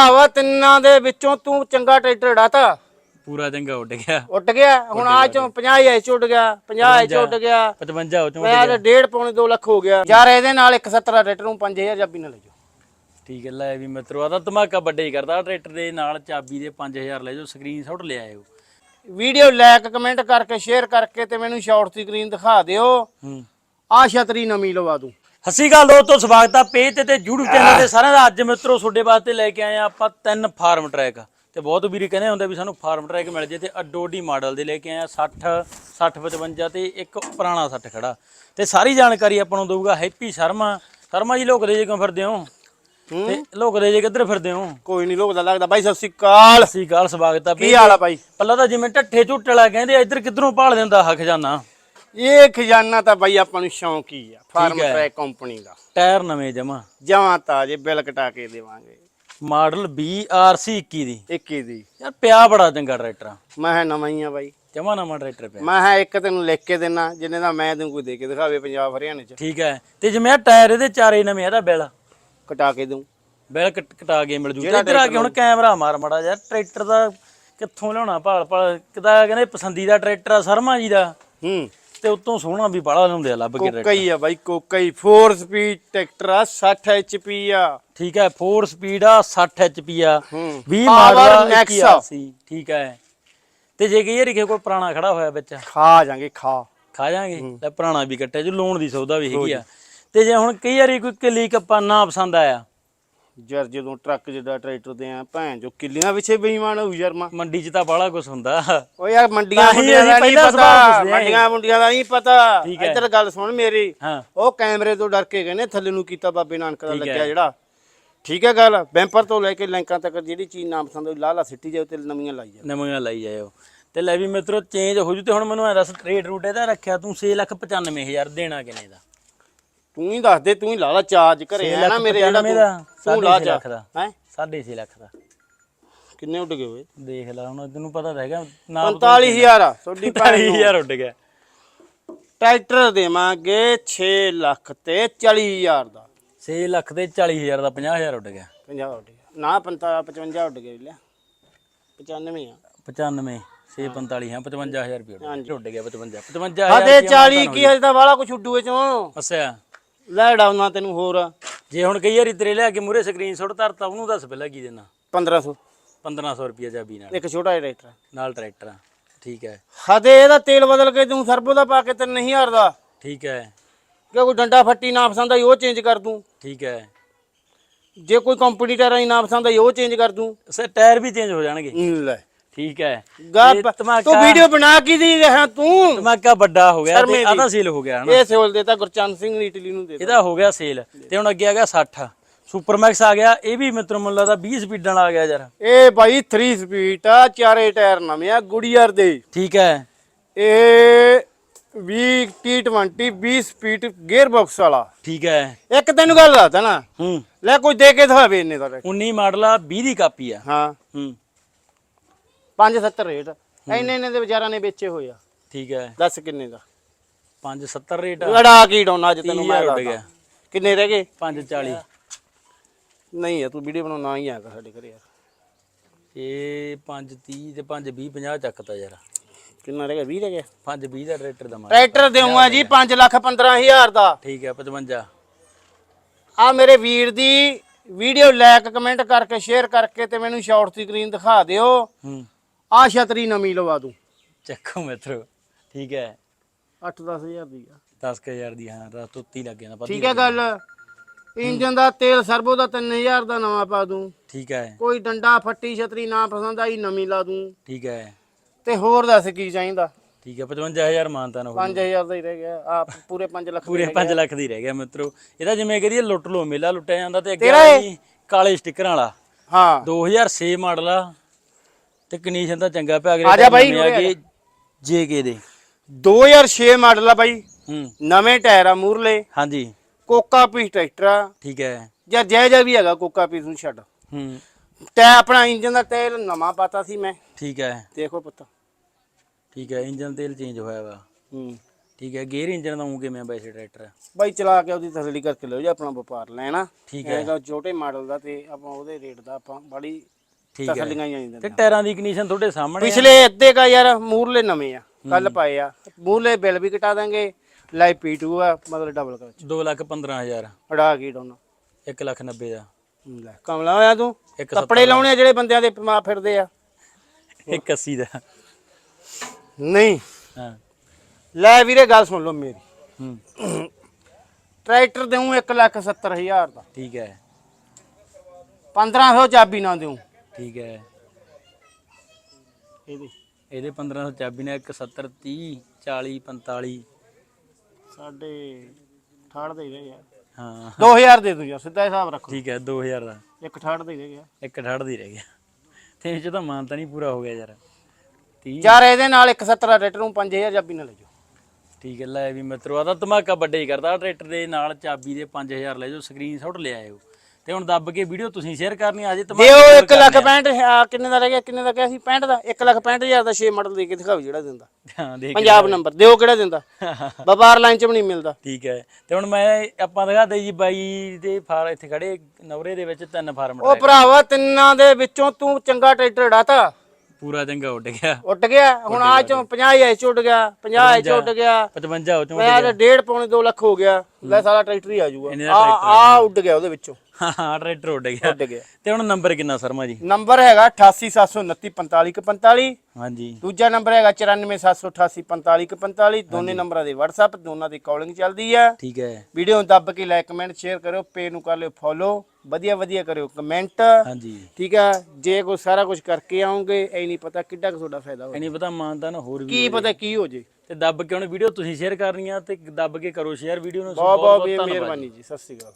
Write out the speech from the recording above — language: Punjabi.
ਆਵਾ ਤਿੰਨਾਂ ਦੇ ਵਿੱਚੋਂ ਤੂੰ ਚੰਗਾ ਟਰੈਕਟਰ ਡਾਤਾ ਪੂਰਾ ਚੰਗਾ ਉੱਡ ਗਿਆ। ਉੱਡ ਗਿਆ। ਹੁਣ ਆ ਚੋਂ 50 ਐ ਚ ਉੱਡ ਗਿਆ 50 ਐ ਚ ਉੱਡ ਗਿਆ। 55 ਉਹ ਚੋਂ ਮੈਂ ਤਾਂ ਡੇਢ ਪੌਣੇ 2 ਲੱਖ ਹੋ ਗਿਆ। ਯਾਰ ਇਹਦੇ ਨਾਲ 170 ਟਰੈਕਟਰ ਨੂੰ 5000 ਜਾਬੀ ਨਾਲ ਲੈ ਜਾਓ। ਠੀਕ ਹੈ ਲੈ ਵੀ ਮਿੱਤਰੋ ਆ ਤਾਂ ਧਮਾਕਾ ਵੱਡੇ ਹੀ ਕਰਦਾ। ਟਰੈਕਟਰ ਦੇ ਨਾਲ ਚਾਬੀ ਦੇ 5000 ਲੈ ਜਾਓ ਸਕਰੀਨਸ਼ਾਟ ਲੈ ਆਇਓ। ਵੀਡੀਓ ਲਾਈਕ ਕਮੈਂਟ ਕਰਕੇ ਸ਼ੇਅਰ ਕਰਕੇ ਤੇ ਮੈਨੂੰ ਸ਼ਾਰਟ ਸਕਰੀਨ ਦਿਖਾ ਦਿਓ। ਹੂੰ। ਆ ਛਤਰੀ ਨਵੀਂ ਲਵਾ ਦੂੰ। ਸਤਿ ਅਕਾਲ ਦੋਸਤੋ ਸਵਾਗਤ ਆ ਪੇਜ ਤੇ ਤੇ YouTube ਚੈਨਲ ਤੇ ਸਾਰਿਆਂ ਦਾ। ਅੱਜ ਮਿੱਤਰੋ ਤੁਹਾਡੇ ਵਾਸਤੇ ਲੈ ਕੇ ਆਏ ਆ ਆਪਾਂ ਤਿੰਨ ਫਾਰਮ ਟਰੈਕ। ਤੇ ਬਹੁਤ ਵੀਰੇ ਕਹਿੰਦੇ ਹੁੰਦੇ ਵੀ ਸਾਨੂੰ ਫਾਰਮ ਟਰੈਕ ਮਿਲ ਜੇ ਤੇ ਅੱਡੋਡੀ ਮਾਡਲ ਦੇ ਲੈ ਕੇ ਆਏ ਆ 60 60 55 ਤੇ ਇੱਕ ਪੁਰਾਣਾ 60 ਖੜਾ। ਤੇ ਸਾਰੀ ਜਾਣਕਾਰੀ ਆਪਾਂ ਨੂੰ ਦਊਗਾ ਹੈਪੀ ਸ਼ਰਮਾ। ਸ਼ਰਮਾ ਜੀ ਲੋਕਦੇ ਜੇ ਕਿਉਂ ਫਿਰਦੇ ਹੋ? ਤੇ ਲੋਕਦੇ ਜੇ ਕਿੱਧਰ ਫਿਰਦੇ ਹੋ? ਕੋਈ ਨਹੀਂ ਲੋਕ ਦਾ ਲੱਗਦਾ ਬਾਈ ਸਤਿ ਸ੍ਰੀ ਅਕਾਲ। ਸਤਿ ਸ਼੍ਰੀ ਅਕਾਲ ਸਵਾਗਤ ਆ ਕੀ ਹਾਲ ਆ ਬਾਈ? ਪੱਲਾ ਤਾਂ ਜਿਵੇਂ ਢੱਠੇ ਝੁੱਟਲਾ ਕਹਿੰਦੇ ਇੱਧਰ ਕਿੱਧਰੋਂ ਭਾਲ ਦਿੰਦਾ ਹਾ ਖਜ਼ਾਨਾ ਇਹ ਖਜ਼ਾਨਾ ਤਾਂ ਬਾਈ ਆਪਾਂ ਨੂੰ ਸ਼ੌਂਕ ਹੀ ਆ ਫਾਰਮ ਹੈ। ਟਰੈਕ ਕੰਪਨੀ ਦਾ। ਟਾਇਰ ਨਵੇਂ ਜਮਾ। ਜਮਾਂ ਤਾਜੇ ਬਿੱਲ ਕਟਾ ਕੇ ਦੇਵਾਂਗੇ। ਮਾਡਲ BRC 21 ਦੀ। 21 ਦੀ। ਯਾਰ ਪਿਆ ਬੜਾ ਚੰਗਾ ਟਰੈਕਟਰ ਆ। ਮੈਂ ਹੈ ਨਵਾਂ ਹੀ ਆ ਬਾਈ। ਜਮਾ ਨਵਾਂ ਟਰੈਕਟਰ ਪਿਆ। ਮੈਂ ਹੈ ਇੱਕ ਤੈਨੂੰ ਲਿਖ ਕੇ ਦੇਣਾ ਜਿੰਨੇ ਦਾ ਮੈਂ ਤੈਨੂੰ ਕੋਈ ਦੇ ਕੇ ਦਿਖਾਵੇ ਪੰਜਾਬ ਹਰਿਆਣੇ ਚ। ਠੀਕ ਹੈ। ਤੇ ਜਿਵੇਂ ਆਹ ਟਾਇਰ ਇਹਦੇ ਚਾਰੇ ਨਵੇਂ ਇਹਦਾ ਬਿਲ? ਕਟਾ ਕੇ ਦੂੰ ਬਿਲ ਕਟ- ਕਟਾ ਕੇ ਮਿਲ ਜੂ। ਤੇ ਇੱਧਰ ਆ ਕੇ ਹੁਣ ਕੈਮਰਾ ਮਾਰ ਮੜਾ ਯਾਰ ਟਰੈਕਟਰ ਦਾ ਕਿੱਥੋਂ ਲਿਆਉਣਾ? ਭਾਲ ਭਾਲ ਕਿਦਾ ਕਹਿੰਦੇ ਪਸੰਦੀਦਾ ਟਰੈਕਟਰ ਆ ਸ਼ਰਮਾ ਜੀ ਦਾ। ਹੂੰ। ਤੇ ਉੱਤੋਂ ਸੋਹਣਾ ਵੀ ਬਾਹਲਾ ਲਿਆਉਂਦੇ ਆ ਲੱਭ ਕੇ ਕੋਕਾ ਹੀ ਆ ਬਾਈ ਕੋਕਾ ਹੀ। 4 ਸਪੀਡ ਟਰੈਕਟਰ ਆ 60 HP ਆ। ਠੀਕ ਹੈ 4 ਸਪੀਡ ਆ 60 HP ਆ। ਹੂੰ। 20 Power ਮਾਡਲ ਆ Next 21 ਸੀ ਠੀਕ ਹੈ। ਤੇ ਜੇ ਕਈ ਵਾਰੀ ਕਿਸੇ ਕੋਲ ਪੁਰਾਣਾ ਖੜਾ ਹੋਇਆ ਵਿੱਚ? ਖਾ ਜਾਾਂਗੇ ਖਾ। ਖਾ ਜਾਾਂਗੇ? ਤੇ ਪੁਰਾਣਾ ਵੀ ਕੱਟਿਆ ਜੋ ਲੋਨ ਦੀ ਸੌਦਾ ਵੀ ਹੈਗੀ ਆ। ਤੇ ਜੇ ਹੁਣ ਕਈ ਵਾਰੀ ਕੋਈ ਕਿਲੀ ਕੱਪਾ ਨਾ ਪਸੰਦ ਆਇਆ ਯਾਰ ਜਦੋਂ ਟਰੱਕ ਜਿੱਡਾ ਟਰੈਕਟਰ ਤੇ ਆ ਭੈਣ ਜੋ ਕਿੱਲੀਆਂ ਪਿੱਛੇ ਬੇਈਮਾਨ ਹੋਊ ਯਾਰ ਮੰਡੀ 'ਚ ਤਾਂ ਬਾਹਲਾ ਕੁਝ ਹੁੰਦਾ। ਓ ਯਾਰ ਮੰਡੀਆਂ ਤਾਂ ਹੀ ਮੁੰਡੀਆਂ ਦਾ ਅਸੀਂ ਨਹੀਂ ਪਹਿਲਾਂ ਸਵਾਲ ਪਤਾ ਪੁੱਛਦੇ। ਮੰਡੀਆਂ ਮੁੰਡੀਆਂ ਦਾ ਨਹੀਂ ਪਤਾ। ਠੀਕ ਹੈ। ਇੱਧਰ ਗੱਲ ਸੁਣ ਮੇਰੀ। ਹਾਂ। ਉਹ ਕੈਮਰੇ ਤੋਂ ਡਰ ਕੇ ਕਹਿੰਦੇ ਥੱਲੇ ਨੂੰ ਕੀਤਾ ਬਾਬੇ ਨਾਨਕ ਦਾ ਠੀਕ ਲੱਗਿਆ। ਜਿਹੜਾ। ਠੀਕ ਹੈ ਗੱਲ। ਬੈਂਪਰ ਤੋਂ ਲੈ ਕੇ ਲੈਂਕਾਂ ਤੱਕ ਜਿਹੜੀ ਚੀਜ਼ ਨਾ ਪਸੰਦ ਹੋਈ ਲਾ ਲਾ ਸਿੱਟੀ ਜਾਓ ਤੇ ਨਵੀਆਂ ਲਾਈ ਜਾਓ। ਨਵੀਆਂ ਲਾਈ ਜਾਇਓ। ਤੇ ਲੈ ਵੀ ਮਿੱਤਰੋ ਚੇਂਜ ਹੋ ਜੂ ਤੇ ਹੁਣ ਮੈਨੂੰ ਐ ਦੱਸ ਰੇਟ ਰੂਟ ਇਹਦਾ ਰੱਖਿਆ ਤੂੰ 695000 ਦੇਣਾ ਕਿੰਨੇ ਦਾ? ਤੂੰ ਹੀ ਦੱਸ ਦੇ ਤੂੰ ਹੀ ਲਾ ਲਾ ਚਾਰਜ ਘਰੇ ਆ ਨਾ ਮੇਰੇ ਜਿਹੜਾ 95 ਦਾ, ਤੂੰ- ਤੂੰ ਲਾ 6.5 ਚਾ ਲੱਖ ਦਾ। ਹੈ? 6.5 ਲੱਖ ਦਾ। ਕਿੰਨੇ ਉੱਡ ਗਏ ਓਏ? ਦੇਖ ਲੈ ਹੁਣ ਤੈਨੂੰ ਪਤਾ ਤਾਂ ਹੈਗਾ ਨਾ 45000 ਆ ਤੁਹਾਡੀ ਭੈਣ ਨੂੰ। 45000 ਉੱਡ ਗਿਆ। ਟਰੈਕਟਰ ਦੇਵਾਂਗੇ 6 ਲੱਖ ਤੇ 40000 ਦਾ। 6 ਲੱਖ ਤੇ 40000 ਦਾ 50000 ਉੱਡ ਗਿਆ। 50 ਉੱਡ ਗਿਆ। ਨਾ 55 ਉੱਡ ਗਏ ਲਿਆ 95 ਆ। 95 645 ਹਾਂ 55000 ਰੁਪਏ ਹਾਂਜੀ। ਉੱਡ ਗਿਆ 55 55000 ਹਦੇ 40 ਕੀ ਹਜੇ ਤਾਂ ਵਾਲਾ ਕੁਛ ਉੱਡੂਏ ਚੋਂ। ਅੱਛਾ। ਲੈ ਡਾਉਣਾ ਤੈਨੂੰ ਹੋਰ। ਜੇ ਹੁਣ ਕਈ ਵਾਰੀ ਤੇਰੇ ਲਿਆ ਕੇ ਮੂਰੇ ਸਕਰੀਨਸ਼ਾਟ ਧਰਤਾ ਉਹਨੂੰ ਦੱਸ ਪਹਿਲਾਂ ਕੀ ਦੇਣਾ? 1500 1500 ਰੁਪਏ ਚਾਬੀ ਨਾਲ। ਇੱਕ ਛੋਟਾ ਜਿਹਾ ਟਰੈਕਟਰ ਨਾਲ ਟਰੈਕਟਰ ਆ। ਠੀਕ ਹੈ। ਹਦੇ ਇਹਦਾ ਤੇਲ ਬਦਲ ਕੇ ਤੂੰ ਸਰਬੋ ਦਾ ਪਾ ਕੇ 3000 ਦਾ ਠੀਕ ਹੈ। ਕਿ ਕੋਈ ਡੰਡਾ ਫੱਟੀ ਨਾ ਪਸੰਦ ਆਈ ਉਹ ਚੇਂਜ ਕਰ ਦੂੰ। ਠੀਕ ਹੈ। ਜੇ ਕੋਈ ਕੰਪੀਟੀਟਰ ਆਈ ਨਾ ਪਸੰਦ ਆਈ ਉਹ ਚੇਂਜ ਕਰ ਦੂੰ। ਸੇ ਟਾਇਰ ਵੀ ਚੇਂਜ ਹੋ ਜਾਣਗੇ। ਲੈ। ਠੀਕ ਹੈ। ਗਾ ਧਮਾਕਾ ਤੂੰ ਵੀਡੀਓ ਬਣਾ ਕੇ ਦੀ ਰਿਹਾ ਤੂੰ? ਧਮਾਕਾ ਵੱਡਾ ਹੋ ਗਿਆ ਸ਼ਰਮੇ ਤੇ ਦੀ। ਆਦਾ ਸੇਲ ਹੋ ਗਿਆ ਹਨਾ? ਇਹ ਸੇਵਲ ਦੇਤਾ ਗੁਰਚੰਦ ਸਿੰਘ ਨੇ ਇਟਲੀ ਨੂੰ ਦੇ ਦਿੱਤਾ। ਇਹਦਾ ਹੋ ਗਿਆ ਸੇਲ ਤੇ ਹੁਣ ਅੱਗੇ ਆ ਗਿਆ 60 ਸੁਪਰਮੈਕਸ ਆ ਗਿਆ ਇਹ ਵੀ ਮਿੱਤਰ ਮੁੱਲਾ ਦਾ 20 ਸਪੀਡਾਂ ਵਾਲਾ ਆ ਗਿਆ ਯਾਰ। ਇਹ ਬਾਈ 3 ਸਪੀਡ ਆ ਚਾਰੇ ਟਾਇਰ ਨਵੇਂ ਆ ਗੁੜੀਅਰ ਦੇ। ਠੀਕ ਹੈ। ਇਹ 20 T20 20 ਸਪੀਡ ਗੇਅਰ ਬਾਕਸ ਵਾਲਾ। ਠੀਕ ਹੈ। ਇੱਕ ਤੈਨੂੰ ਗੱਲ ਦੱਸਦਾ ਨਾ ਹੂੰ। ਲੈ ਕੋਈ ਦੇ ਕੇ ਦਿਖਾਵੇ ਇੰਨੇ ਦਾ ਰੇਟ। 19 ਮਾਡਲ ਆ 20 ਦੀ ਕਾਪੀ ਆ। ਹਾਂ। ਹੂੰ। 570 ਰੇਟ। ਇੰਨੇ ਇੰਨੇ ਦੇ ਵਿਚਾਰਾਂ ਨੇ ਵੇਚੇ ਹੋਏ ਆ। ਠੀਕ ਹੈ। ਦੱਸ ਕਿੰਨੇ ਦਾ? 570 ਰੇਟ ਆ। ਲੜਾ ਕੀ ਡਾਉਣਾ ਅੱਜ ਤੈਨੂੰ ਮੈਂ 30000 ਉੱਡ ਦੱਸਦਾ। ਗਿਆ। ਕਿੰਨੇ ਰਹਿ ਗਏ? 540 ਨਹੀਂ ਆ ਤੂੰ ਵੀਡੀਓ ਬਣਾਉਣਾ ਹੀ ਆ ਕਰ ਸਾਡੇ ਘਰੇ ਯਾਰ। ਇਹ 530 ਤੇ 520 50 ਚੱਕਤਾ ਯਾਰ। ਕਿੰਨਾ ਰਹਿ ਗਿਆ? 20 ਰਹਿ ਗਿਆ? 520 ਦਾ ਟਰੈਕਟਰ ਦਾ ਮਾਰ ਟਰੈਕਟਰ ਦੇਵਾਂ ਜੀ 5 ਲੱਖ 15000 ਦਾ। ਠੀਕ ਹੈ 55 ਆ ਮੇਰੇ ਵੀਰ ਦੀ ਵੀਡੀਓ ਲਾਈਕ ਕਮੈਂਟ ਕਰਕੇ ਸ਼ੇਅਰ ਕਰਕੇ ਤੇ ਮੈਨੂੰ ਸ਼ਾਰਟ ਸਕਰੀਨ ਦਿਖਾ ਦਿਓ। ਹੂੰ। ਆ ਛਤਰੀ ਨਵੀਂ ਲਵਾ ਦੂੰ ਚੱਕੋ ਮਿੱਤਰੋ ਠੀਕ ਹੈ। 8-10000 ਦੀ ਆ। 10000 ਦੀ ਹਾਂ ਰਾਤ ਉੱਤੀ ਲੱਗ ਜਾਂਦਾ ਠੀਕ ਹੈ ਗੱਲ। ਇੰਜਨ ਦਾ ਤੇਲ ਸਰਬੋ ਦਾ 3000 ਦਾ ਨਵਾਂ ਪਾ ਦੂੰ। ਠੀਕ ਹੈ। ਕੋਈ ਡੰਡਾ ਫੱਟੀ ਛਤਰੀ ਨਾ ਪਸੰਦ ਆਈ ਨਵੀਂ ਲਾ ਦੂੰ। ਠੀਕ ਹੈ। ਤੇ ਹੋਰ ਦੱਸ ਕੀ ਚਾਹੀਦਾ? ਠੀਕ ਹੈ 55000 ਮਾਨਤਾ ਨਾ 5000 ਦਾ ਹੀ ਰਹਿ ਗਿਆ। ਆ ਪੂਰੇ 5 ਲੱਖ ਪੂਰੇ 5 ਲੱਖ ਦੀ ਰਹਿ ਗਿਆ ਮਿੱਤਰੋ। ਇਹਦਾ ਜਿਵੇਂ ਕਰੀਏ ਲੁੱਟ ਲੋ ਮੇਲਾ ਲੁੱਟਿਆ ਜਾਂਦਾ ਤੇ ਅੱਗੇ ਕਾਲੇ ਸਟickਰਾਂ ਵਾਲਾ। ਹਾਂ। 2006 ਮਾਡਲ ਆ ਤੇ ਕੰਡੀਸ਼ਨ ਤਾਂ ਚੰਗਾ ਪਿਆ ਅਗਲੇ ਆ ਜਾ ਬਾਈ, ਆ ਗਏ ਜੇਕੇ ਦੇ। 2006 ਮਾਡਲ ਆ ਬਾਈ। ਹੂੰ। ਨਵੇਂ ਟਾਇਰ ਆ ਮੂਰਲੇ ਹਾਂਜੀ। ਕੋਕਾ ਪੀਸ ਟਰੈਕਟਰ ਆ। ਠੀਕ ਹੈ। ਜਾਂ ਜੈ ਜੈ ਵੀ ਹੈਗਾ ਕੋਕਾ ਪੀਸ ਨੂੰ ਛੱਡ। ਹੂੰ। ਟੈ ਆਪਣਾ ਇੰਜਨ ਦਾ ਤੇਲ ਨਵਾਂ ਪਾਤਾ ਸੀ ਮੈਂ। ਠੀਕ ਹੈ। ਦੇਖੋ ਪੁੱਤ। ਠੀਕ ਹੈ ਇੰਜਨ ਤੇਲ ਚੇਂਜ ਹੋਇਆ ਵਾ। ਹੂੰ। ਠੀਕ ਹੈ ਗੇਅਰ ਇੰਜਨ ਦਾ ਉਹ ਕਿਵੇਂ ਆ ਵੈਸੇ ਟਰੈਕਟਰ? ਬਾਈ ਚਲਾ ਕੇ ਉਹਦੀ ਤਸੱਲੀ ਕਰਕੇ ਲਿਓ ਜੇ ਆਪਣਾ ਵਪਾਰ ਲੈਣਾ। ਠੀਕ ਹੈ। ਹੈਗਾ ਛੋਟੇ ਮਾਡਲ ਦਾ ਤੇ ਆਪਾਂ ਉਹਦੇ ਰੇਟ ਦਾ ਆਪਾਂ ਬੜੀ ਠੀਕ ਹੈ। ਤਸੱਲੀਆਂ ਹੀ ਜਾਂਦੀਆਂ ਤੇ ਟਾਇਰਾਂ ਦੀ ਕੰਡੀਸ਼ਨ ਤੁਹਾਡੇ ਸਾਹਮਣੇ ਆ। ਪਿਛਲੇ ਅੱਧੇ ਕਾ ਯਾਰ ਮੂਰਲੇ ਨਵੇਂ ਆ ਕੱਲ ਪਾਏ ਆ। ਮੂਰਲੇ ਬਿੱਲ ਵੀ ਕਟਾ ਦਾਂਗੇ ਲਾਈਵ P2 ਆ ਮਤਲਬ ਡਬਲ ਕਲਚ ਦੋ ਲੱਖ 15000 ਅੜਾ ਕੀ ਡੋਨਾ। ਇੱਕ ਲੱਖ 90 ਦਾ ਲੈ ਕਮਲਾ ਹੋਇਆ ਤੂੰ? ਇੱਕ ਕੱਪੜੇ ਲਾਉਣੇ ਆ ਜਿਹੜੇ ਬੰਦਿਆਂ ਦੇ ਮਾ ਫਿਰਦੇ ਆ। ਇੱਕ 80 ਦਾ। ਨਹੀਂ। ਹਾਂ। ਲੈ ਵੀਰੇ ਗੱਲ ਸੁਣ ਲਓ ਮੇਰੀ। ਹੂੰ। ਟਰੈਕਟਰ ਦੇਉਂ 1 ਲੱਖ 70 ਹਜ਼ਾਰ ਦਾ। ਠੀਕ ਹੈ। 1500 ਚਾਬੀ ਨਾ ਦੇਉਂ ਠੀਕ ਹੈ। ਇਹਦੇ। ਇਹਦੇ 1500 ਚਾਬੀ ਨੇ ਇੱਕ 70 30 40 45 ਸਾਡੇ ਠਾੜ ਦੇ ਗਏ ਯਾਰ ਹਾਂ। 2000 ਦੇ ਦੂੰ ਯਾਰ ਸਿੱਧਾ ਹਿਸਾਬ ਰੱਖੋ। ਠੀਕ ਹੈ 2000 ਦਾ। ਇੱਕ ਠਾੜ ਦੇ ਗਿਆ ਇੱਕ ਠੜ ਦੀ ਰਹਿ ਗਿਆ ਤੇ ਇਹ ਚ ਤਾਂ ਮਾਨ ਤਾਂ ਨਹੀਂ ਪੂਰਾ ਹੋ ਗਿਆ ਯਾਰ। 30 ਯਾਰ ਇਹਦੇ ਨਾਲ 170 ਟਰੈਕਟਰ ਨੂੰ 5000 ਚਾਬੀ ਨਾ ਲੈ ਜਾਓ। ਠੀਕ ਹੈ ਲੈ ਵੀ ਮਿੱਤਰੋ ਆ ਤਾਂ ਧਮਾਕਾ ਵੱਡਾ ਹੀ ਕਰਦਾ। ਟਰੈਕਟਰ ਦੇ ਨਾਲ ਚਾਬੀ ਦੇ 5000 ਲੈ ਜਾਓ ਸਕਰੀਨਸ਼ਾਟ ਲੈ ਆਇਓ। ਤੇ ਹੁਣ ਦੱਬ ਕੇ ਵੀਡੀਓ ਤੁਸੀਂ ਸ਼ੇਅਰ ਕਰਨੀ ਆ ਜੇ ਦਿਓ ਧਮਾਕਾ 1 ਲੱਖ 65 ਆ, ਕਿੰਨੇ ਦਾ ਰਹਿ ਗਿਆ ਕਿੰਨੇ ਦਾ ਕਿਹਾ ਸੀ? 65 ਦਾ? 1 ਲੱਖ 65 ਹਜ਼ਾਰ ਦਾ 6 ਮਾਡਲ ਦੇ ਕੇ ਦਿਖਾਓ ਜਿਹੜਾ ਦਿੰਦਾ। ਹਾਂ ਦੇਖ ਪੰਜਾਬ ਨੰਬਰ ਦਿਓ ਕਿਹੜਾ ਦਿੰਦਾ। ਵਪਾਰ ਲਾਈਨ ਚ ਵੀ ਨਹੀਂ ਮਿਲਦਾ। ਠੀਕ ਹੈ। ਤੇ ਹੁਣ ਮੈਂ ਆਪਾਂ ਦਿਖਾਦੇ ਜੀ ਬਾਈ ਦੇ ਫਾਰ ਇੱਥੇ ਖੜੇ ਨਵਰੇ ਦੇ ਵਿੱਚ ਤਿੰਨ ਫਾਰਮ ਉਹ ਭਰਾਵਾ ਤਿੰਨਾਂ ਦੇ ਵਿੱਚੋਂ ਤੂੰ ਚੰਗਾ ਟਰੈਕਟਰ ਡਾਤਾ ਪੂਰਾ ਚੰਗਾ ਉੱਡ ਗਿਆ। ਉੱਡ ਗਿਆ। ਹੁਣ ਆ ਚੋਂ 50000 ਚ ਉੱਡ ਗਿਆ 50000 ਚ ਉੱਡ ਗਿਆ। 55 ਹੋ ਚੋਂ ਮੈਂ ਤਾਂ ਡੇਢ ਪੌਣੇ 2 ਲੱਖ ਹੋ ਗਿਆ। ਲੈ ਸਾਰਾ ਟਰੈਕਟਰ ਹੀ ਆ ਜਾਊਗਾ। ਦਾ ਆ ਆ ਉੱਡ ਗਿਆ ਉਹਦੇ ਵਿੱਚੋਂ। ਹਾਂ ਟਰੈਕਟਰ ਉੱਡ ਗਿਆ। ਉੱਡ ਗਿਆ। ਤੇ ਹੁਣ ਨੰਬਰ ਕਿੰਨਾ ਸਰਮਾ ਜੀ? ਨੰਬਰ ਹੈਗਾ 8879455145 ਹਾਂਜੀ। ਦੂਜਾ ਨੰਬਰ ਹੈਗਾ 9478845145 ਦੋਨੇ ਨੰਬਰਾਂ ਦੇ WhatsApp ਦੋਨਾਂ ਦੀ ਕਾਲਿੰਗ ਚੱਲਦੀ ਆ। ਠੀਕ ਹੈ। ਵੀਡੀਓ ਨੂੰ ਦੱਬ ਕੇ ਲਾਈਕ ਕਮੈਂਟ ਸ਼ੇਅਰ ਕਰਿਓ ਪੇਜ ਨੂੰ ਕਰ ਲਿਓ ਫੋਲੋ ਵਧੀਆ ਵਧੀਆ ਕਰਿਓ ਕਮੈਂਟ ਹਾਂਜੀ। ਠੀਕ ਆ? ਜੇ ਕੋਈ ਸਾਰਾ ਕੁਝ ਕਰਕੇ ਆਉਂਗੇ ਐ ਨਹੀਂ ਪਤਾ ਕਿੱਡਾ ਕੁ ਤੁਹਾਡਾ ਫਾਇਦਾ ਹੋ ਐ ਨਹੀਂ ਪਤਾ ਮਾਨਤਾ ਨਾ ਹੋਰ ਵੀ ਕੀ ਪਤਾ ਕੀ ਹੋ ਜੇ। ਤੇ ਦੱਬ ਕੇ ਹੁਣ ਵੀਡੀਓ ਤੁਸੀਂ ਸ਼ੇਅਰ ਕਰਨੀ ਆ ਤੇ ਦੱਬ ਕੇ ਕਰੋ ਸ਼ੇਅਰ ਵੀਡੀਓ ਨੂੰ ਬਹੁਤ ਬਹੁਤ। ਮਿਹਰਬਾਨੀ ਜੀ ਸਤਿ ਸ਼੍ਰੀ ਅਕਾਲ।